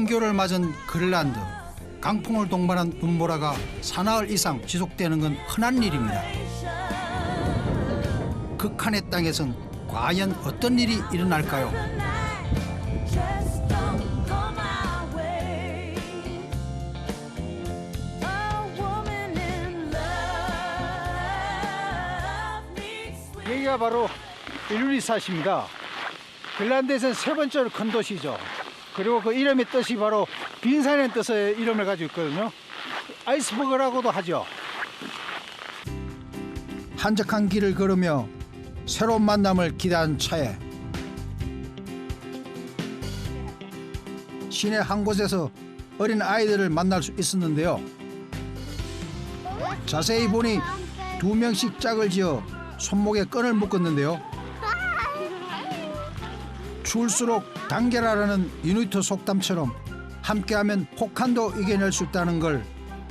황교를 맞은 그린란드 강풍을 동반한 눈보라가 사나흘 이상 지속되는 건 흔한 일입니다. 극한의 땅에선 과연 어떤 일이 일어날까요? 여기가 바로 일루리사시입니다. 핀란드에서는 세 번째로 큰 도시죠. 그리고 그 이름의 뜻이 바로 빈산의 뜻의 이름을 가지고 있거든요. 아이스버그라고도 하죠. 한적한 길을 걸으며 새로운 만남을 기대한 차에 시내 한 곳에서 어린 아이들을 만날 수 있었는데요. 자세히 보니 두 명씩 짝을 지어 손목에 끈을 묶었는데요. 추울수록 단계라라는 이누이트 속담처럼 함께하면 혹한도 이겨낼 수 있다는 걸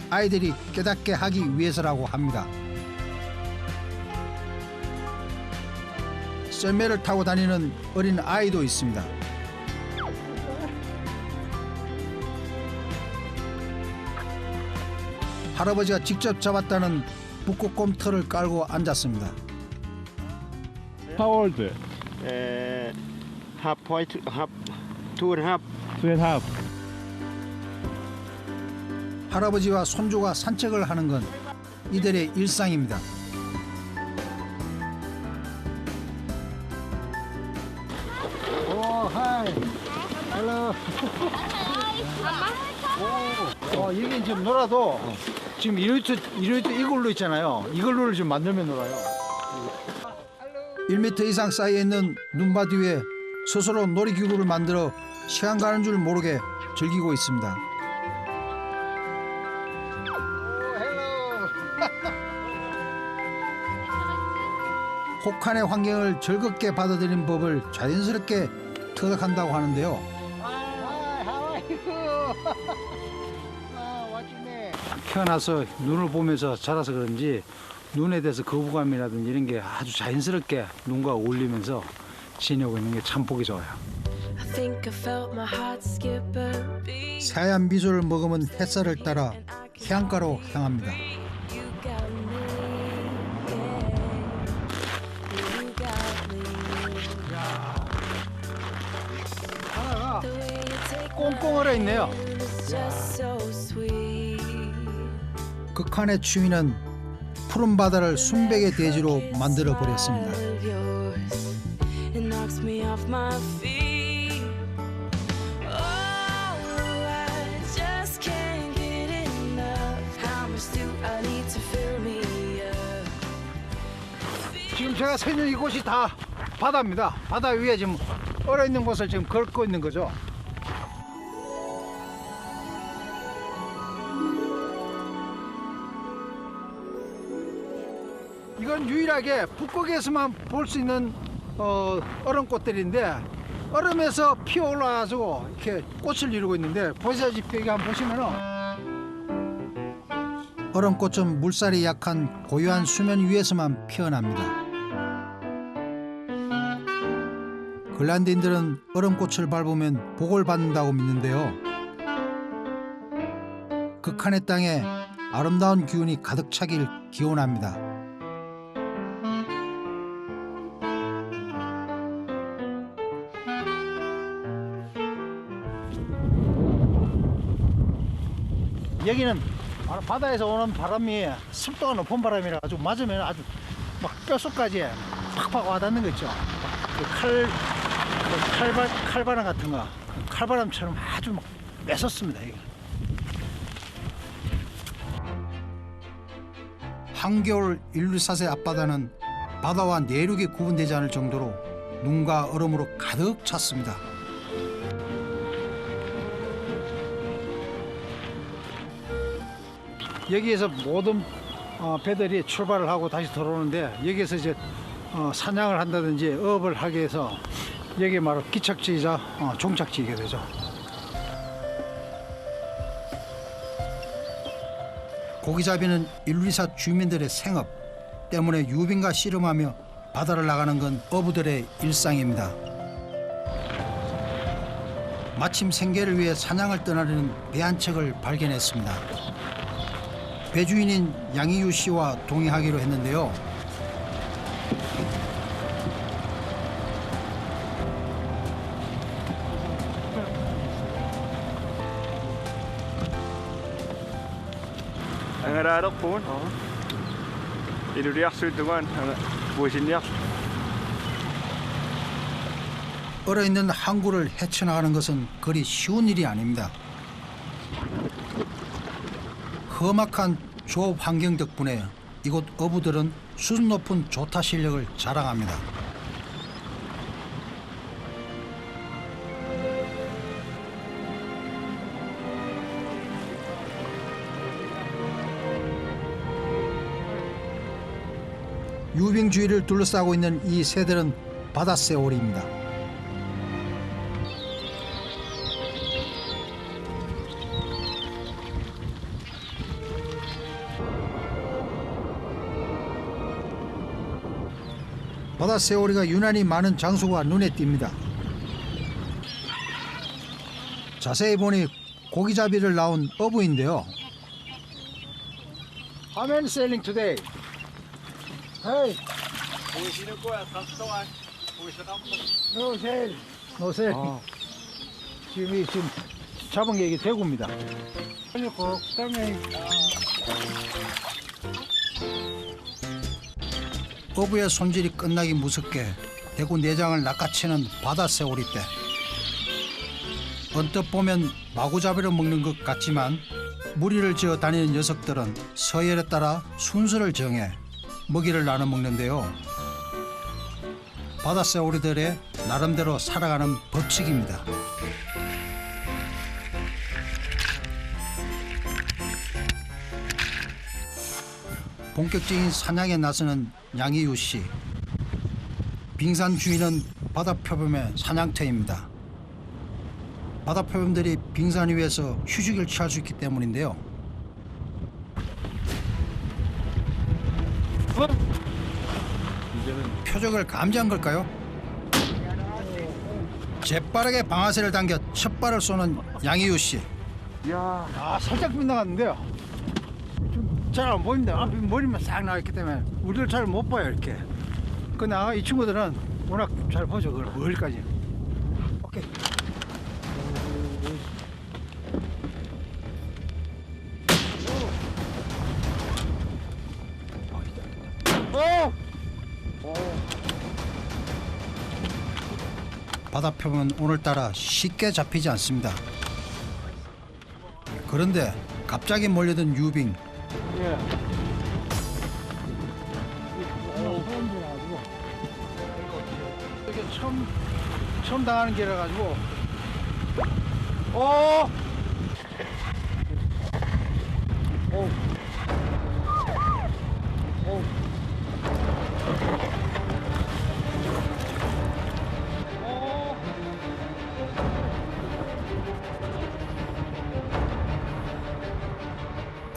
아이들이 깨닫게 하기 위해서라고 합니다. 썰매를 타고 다니는 어린 아이도 있습니다. 할아버지가 직접 잡았다는 북극곰 털을 깔고 앉았습니다. How old? Uh, half point, half, two and a half. Two and a half. 할아버지와 손주가 산책을 하는 건 이들의 일상입니다. 오, 하이. 헬로. 오, 어, 여기 지금 놀아도 지금 이루이트, 이루이트 이글루 있잖아요. 이글루를 좀 만들면 놀아요. 1m 이상 쌓여 있는 눈밭 위에 스스로 놀이기구를 만들어 시간 가는 줄 모르게 즐기고 있습니다. 혹한의 환경을 즐겁게 받아들이는 법을 자연스럽게 터득한다고 하는데요. 태어나서 눈을 보면서 자라서 그런지 눈에 대해서 거부감이라든지 이런 게 아주 자연스럽게 눈과 어울리면서 지내고 있는 게 참 보기 좋아요. 새하얀 미소를 머금은 햇살을 따라 해안가로 향합니다. 하나가 꽁꽁 얼어 있네요. 극한의 추위는 푸른 바다를 순백의 대지로 만들어 버렸습니다. Off my feet. Oh, I just can't get enough. How much do I need to fill me up? 지금 제가 서 있는 이곳이 다 바다입니다. 바다 위에 지금 얼어 있는 곳을 지금 걷고 있는 거죠. 이건 유일하게 북극에서만 볼 수 있는 어, 얼음꽃들인데 얼음에서 피어 올라가지고 이렇게 꽃을 이루고 있는데 보시다시피 여기 한번 보시면은 얼음꽃은 물살이 약한 고요한 수면 위에서만 피어납니다. 글란드인들은 얼음꽃을 밟으면 복을 받는다고 믿는데요. 극한의 땅에 아름다운 기운이 가득 차길 기원합니다. 여기는 바다에서 오는 바람이 습도가 높은 바람이라 가지고 맞으면 아주 막 뼛속까지 팍팍 와닿는 거 있죠. 그 칼, 그 칼바, 칼바람 같은 거, 그 칼바람처럼 아주 막 매섭습니다. 이게. 한겨울 일루사세 앞바다는 바다와 내륙이 구분되지 않을 정도로 눈과 얼음으로 가득 찼습니다. 여기에서 모든 어, 배들이 출발을 하고 다시 돌아오는데 여기에서 이제 어, 사냥을 한다든지 어업을 하게 해서 여기 바로 기착지이자 어, 종착지이게 되죠. 고기잡이는 일루리사 주민들의 생업 때문에 유빙과 씨름하며 바다를 나가는 건 어부들의 일상입니다. 마침 생계를 위해 사냥을 떠나려는 배 한 척을 발견했습니다. 배 주인인 양희유 씨와 동행하기로 했는데요. Businyak. 얼어있는 항구를 헤쳐나가는 것은 그리 쉬운 일이 아닙니다. 험악한 조업 환경 덕분에 이곳 어부들은 수준 높은 조타 실력을 자랑합니다. 유빙 주위를 둘러싸고 있는 이 새들은 바다새오리입니다. 바다 새오리가 유난히 많은 장소가 눈에 띕니다. 자세히 보니 고기잡이를 나온 어부인데요. How many selling today? Hey, Businyak ko at kastuan. Businyak no. No sale. 지금 이 지금 잡은 게 이게 대구입니다. 어부의 손질이 끝나기 무섭게 대구 내장을 낚아채는 바다 새오리 때 언뜻 보면 마구잡이로 먹는 것 같지만 무리를 지어 다니는 녀석들은 서열에 따라 순서를 정해 먹이를 나눠 먹는데요. 바다 새오리들의 나름대로 살아가는 법칙입니다. 본격적인 사냥에 나서는 양희유 씨. 빙산 주인은 바다 표범의 사냥터입니다. 바다 표범들이 빙산 위에서 휴식을 취할 수 있기 때문인데요. 표적을 감지한 걸까요? 재빠르게 방아쇠를 당겨 첫 발을 쏘는 양희유 씨. 아 살짝 빗나갔는데요. 잘 안 보입니다. 앞이 머리만 싹 나있기 때문에 우리를 잘 못 봐요 이렇게. 그러나 이 친구들은 워낙 잘 보죠 그걸 멀리까지. 오케이. 오! 바다 표면 오늘따라 쉽게 잡히지 않습니다. 그런데 갑자기 몰려든 유빙 이게 처음 처음 당하는 게라 가지고 오! 오! 오! 오!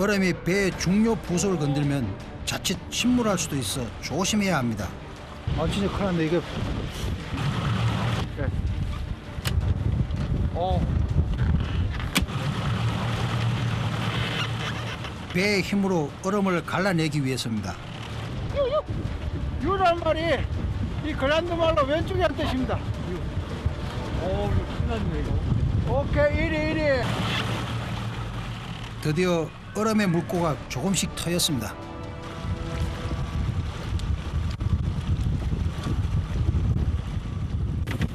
얼음이 배의 중요 부속을 건들면 자칫 침몰할 수도 있어 조심해야 합니다. 아 진짜 큰일 났네 이게. 어. 배의 힘으로 얼음을 갈라내기 위해서입니다. 유란 말이 이 그란드 말로 왼쪽이란 뜻입니다. 오, 이거 큰일 났네 이거. 오케이, 이리 이리. 드디어 얼음의 물고가 조금씩 터였습니다.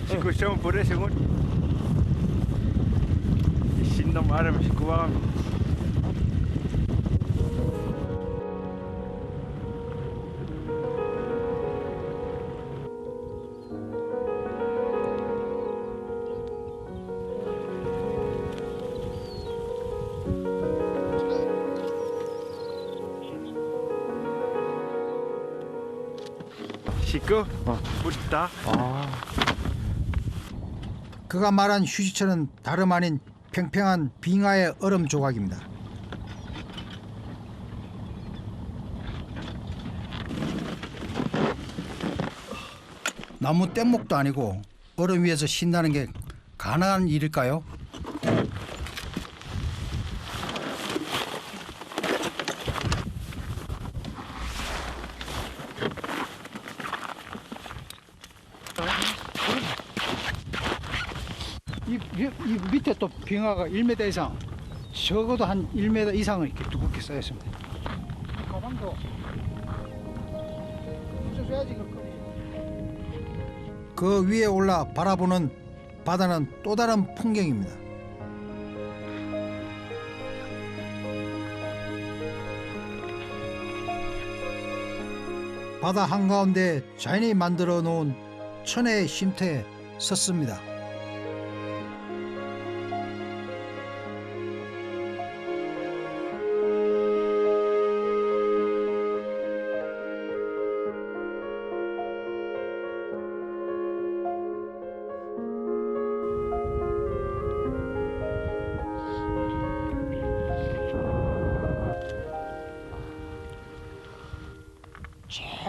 Diskusyon po rin si kuwang. Siko, buta. 그가 말한 휴지처는 다름 아닌 평평한 빙하의 얼음 조각입니다. 나무 뗏목도 아니고 얼음 위에서 신나는 게 가능한 일일까요? 이, 이, 이 밑에 또 빙하가 1m 이상 적어도 한 1m 이상은 이렇게 두껍게 쌓였습니다 가방도 붙여줘야지 그그 위에 올라 바라보는 바다는 또 다른 풍경입니다. 바다 한가운데 자연이 만들어 놓은 천혜의 쉼터에 섰습니다.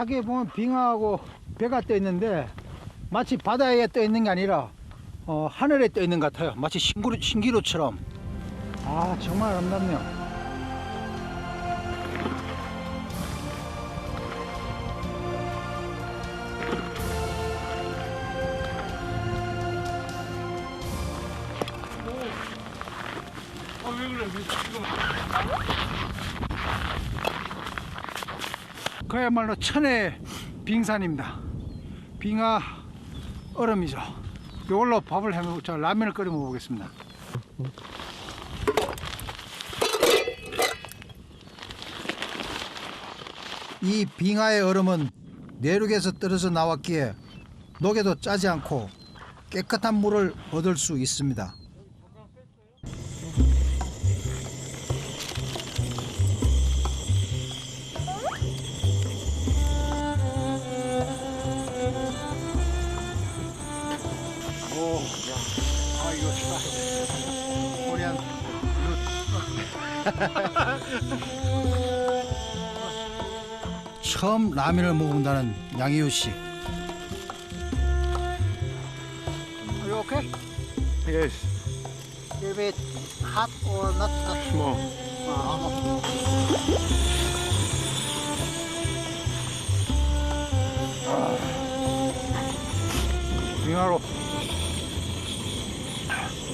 저기 보면 빙하하고 배가 떠 있는데 마치 바다에 떠 있는 게 아니라 어, 하늘에 떠 있는 것 같아요. 마치 신기루, 신기루처럼. 아 정말 아름답네요. 그야말로 천의 빙산입니다. 빙하 얼음이죠. 이걸로 밥을 해저 라면을 끓여 먹어 보겠습니다. 이 빙하의 얼음은 내륙에서 떨어져 나왔기에 녹에도 짜지 않고 깨끗한 물을 얻을 수 있습니다. 처음 라면을 먹는다는 양희우 씨. Are you okay? Yes, Is it hot or not hot? small. 빙하로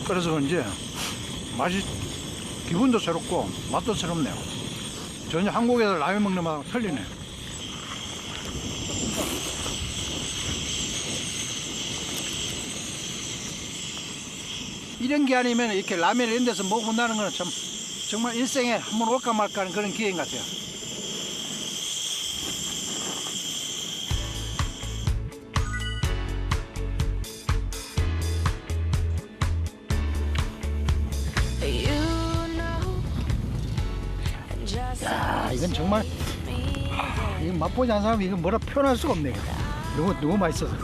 끓여서 그런지 맛이 기분도 새롭고 맛도 새롭네요. 전혀 한국에서 라면 먹는 맛하고 틀리네. 이런 게 아니면 이렇게 라면 이런 데서 먹어본다는 거는 참 정말 일생에 한 번 올까 말까 하는 그런 기회인 것 같아요. 야, 이건 정말 아, 이건 맛보지 않은 사람이 이건 뭐라 표현할 수가 없네. 너무 너무 맛있어서.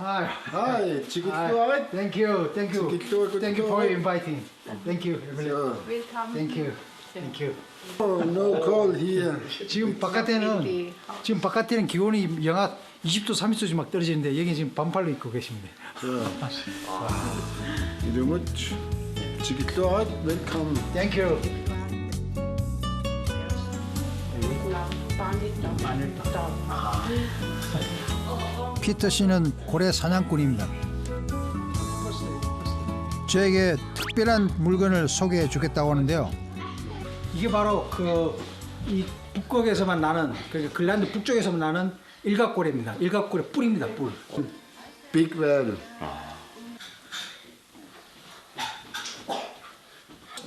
Hi. Hi, chicken Hi. alright? Thank you. Thank you. Chicken good Thank you for inviting. Thank you. Yeah. Thank you. Thank you. Oh, no cold here. 지금 바깥에는 지금 바깥에는 기온이 영하 20도 30도씩 막 떨어지는데 여기 지금 반팔로 입고 계십니다. Much. Chicken alright, welcome. Thank you. 피터 씨는 고래 사냥꾼입니다. 저에게 특별한 물건을 소개해 주겠다고 하는데요. 이게 바로 그 이 북극에서만 나는 그 글란드 북쪽에서만 나는 일각고래입니다. 일각고래 뿔입니다. 뿔. Big whale.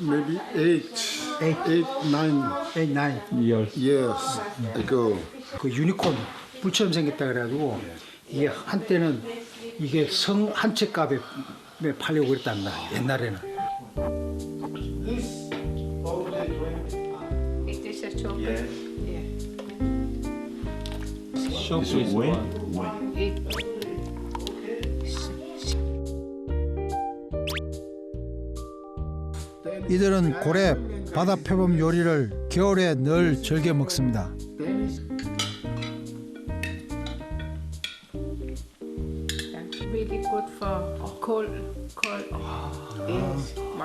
Maybe eight, Eight. eight, nine 에이 나인. Years. ago. 그 유니콘 뿔처럼 생겼다 그래가지고 이게 한때는 이게 성 한 채 값에 팔려고 그랬답니다. 옛날에는. Is. This is one. 이들은 고래 바다 표범 요리를 겨울에 늘 즐겨 먹습니다.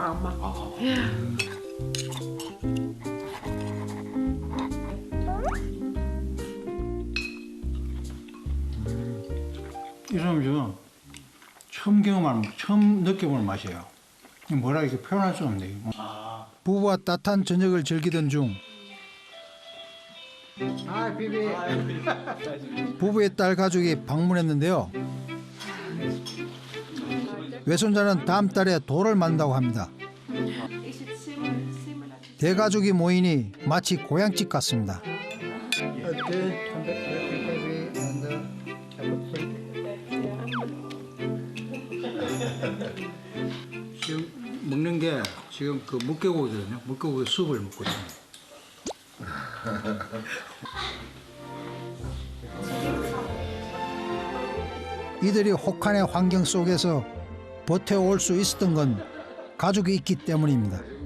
Yes, mama. 이러면 좀 처음 경험하는 처음 느껴보는 맛이에요. 뭐라 이렇게 표현할 수 없네. 이거. 부부와 따뜻한 저녁을 즐기던 중 부부의 딸 가족이 방문했는데요. 외손자는 다음 달에 돌을 만다고 합니다. 대가족이 모이니 마치 고향집 같습니다. 지금 먹는 게 지금 그 물개고기거든요. 물개고기 수업을 먹고 있습니다. 이들이 혹한의 환경 속에서 버텨올 수 있었던 건 가족이 있기 때문입니다.